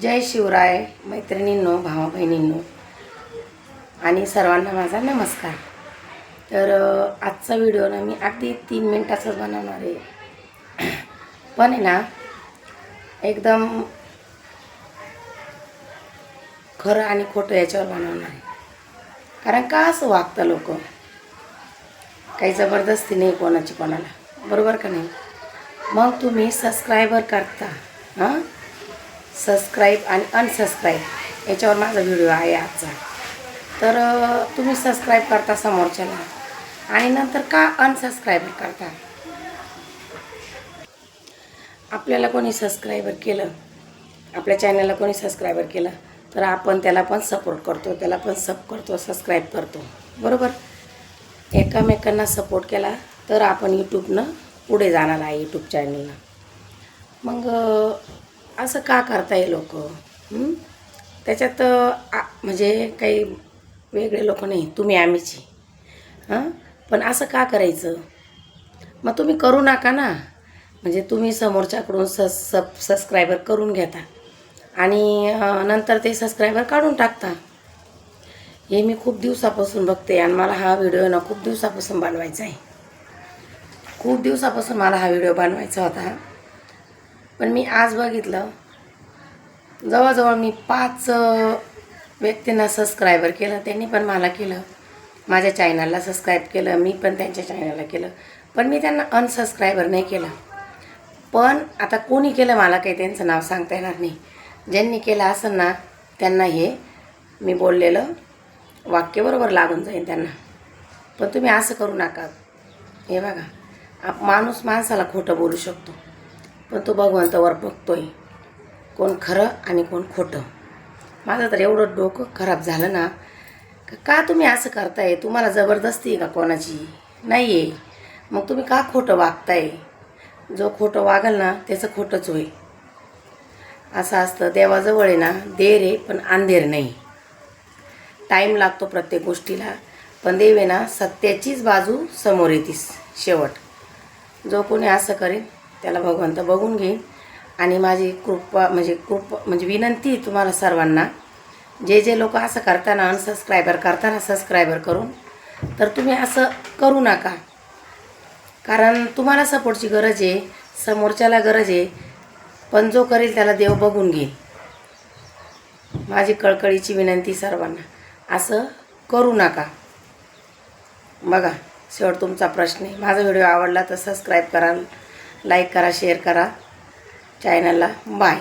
जय शिवराय मैत्रिणींनो भावा बहिणींनो आणि सर्वांना माझा नमस्कार. तर आजचा व्हिडिओ ना मी अगदी तीन मिनटाचाच बनवणार आहे. पण आहे ना एकदम खरं आणि खोटं याच्यावर बनवणार आहे. कारण का असं वागतं लोक? काही जबरदस्ती नाही कोणाची कोणाला. बरोबर का नाही? मग तुम्ही सबस्क्रायबर करता हां? सबस्क्राईब आणि अनसबस्क्राईब याच्यावर माझा व्हिडिओ आहे आजचा. तर तुम्ही सबस्क्राईब करता समोरच्याला आणि नंतर का अनसबस्क्राईब करता? आपल्याला कोणी सबस्क्रायबर केलं आपल्या चॅनलला कोणी सबस्क्रायबर केलं तर आपण त्याला पण सपोर्ट करतो त्याला पण सब करतो सबस्क्राईब करतो. बरोबर? एकामेकांना सपोर्ट केला तर आपण यूट्यूबनं पुढे जाणार आहे यूट्यूब चॅनलला मग असं का करताय लोक? त्याच्यात आ- म्हणजे काही वेगळे लोक नाही तुम्ही आम्हीची. हां? पण असं का करायचं? मग तुम्ही करू नका ना. म्हणजे तुम्ही समोरच्याकडून स सब सबस्क्रायबर करून घेता. आणि नंतर ते सबस्क्रायबर काढून टाकता. हे मी खूप दिवसापासून बघते आणि मला हा व्हिडिओ ना खूप दिवसापासून बनवायचा आहे. खूप दिवसापासून मला हा व्हिडिओ बनवायचा होता. पण मी आज बघितलं जवळजवळ मी पाच व्यक्तींना सबस्क्रायबर केलं. त्यांनी पण मला केलं. माझ्या चॅनलला सबस्क्राईब केलं. मी पण त्यांच्या चॅनलला केलं. पण मी त्यांना अनसबस्क्रायबर नाही केलं. पण आता कोणी केलं मला काही त्यांचं नाव सांगता येणार नाही. ज्यांनी केलं असं ना त्यांना हे मी बोललेलं वाक्य बरोबर लागून जाईल त्यांना. पण तुम्ही असं करू नका. हे बघा आप माणूस माणसाला खोटं बोलू शकतो. पण तो भगवंतावर बघतोय कोण खरं आणि कोण खोटं. माझं तर एवढं डोकं खराब झालं ना का- तुम्ही असं करताय? तुम्हाला जबरदस्ती आहे का कोणाची? नाही आहे मग तुम्ही का खोटं वागताय? जो खोटं वागल ना त्याचं खोटंच होईल असं असतं देवाजवळ आहे ना देर आहे पण अंधेर नाही. टाईम लागतो प्रत्येक गोष्टीला पण देव आहे ना सत्याचीच बाजू समोर येतीस शेवट. जो कोणी असं करेल त्याला भगवंत बघून घेईन आणि माझी कृपा म्हणजे कृप म्हणजे विनंती तुम्हाला सर्वांना. जे जे लोक असं करताना अनसबस्क्रायबर करताना सबस्क्रायबर करून तर तुम्ही असं करू नका. कारण तुम्हाला सपोर्टची गरज आहे समोरच्याला गरज आहे पण जो करेल त्याला देव बघून घेईल माझी कळकळीची विनंती सर्वांना. असं करू नका. बघा शेवट तुमचा प्रश्न आहे. माझा व्हिडिओ आवडला तर सबस्क्राईब कराल. लाईक करा शेअर करा. चॅनलला बाय